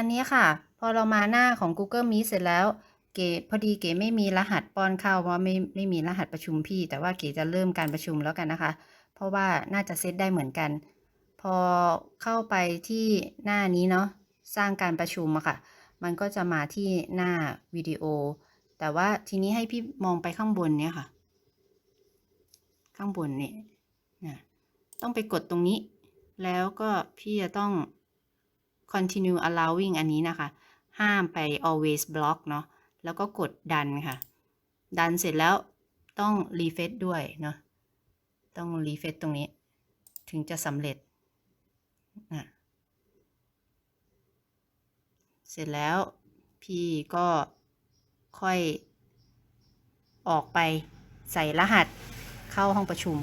อันนี้ค่ะ พอเรามาหน้าของ Google Meet เสร็จแล้ว เก๋พอดีเก๋ไม่มีรหัสป้อนเข้าเพราะว่าไม่ไม่มีรหัสประชุมพี่ แต่ว่าเก๋จะเริ่มการประชุมแล้วกันนะคะ เพราะว่าน่าจะเซตได้เหมือนกัน พอเข้าไปที่หน้านี้เนาะสร้างการประชุมอะค่ะ มันก็จะมาที่หน้าวิดีโอ แต่ว่าทีนี้ให้พี่มองไปข้างบนเนี่ยค่ะ ข้างบนเนี่ยนะต้องไปกดตรงนี้ แล้วก็พี่จะต้อง continue allowing อันนี้นะคะ ห้ามไป always block เนาะแล้วก็กดดันค่ะ ดันเสร็จแล้วต้อง refresh ด้วยเนาะต้อง refresh ตรงนี้ ถึงจะสำเร็จนะเสร็จแล้วพี่ก็ค่อยออกไปใส่รหัสเข้าห้องประชุม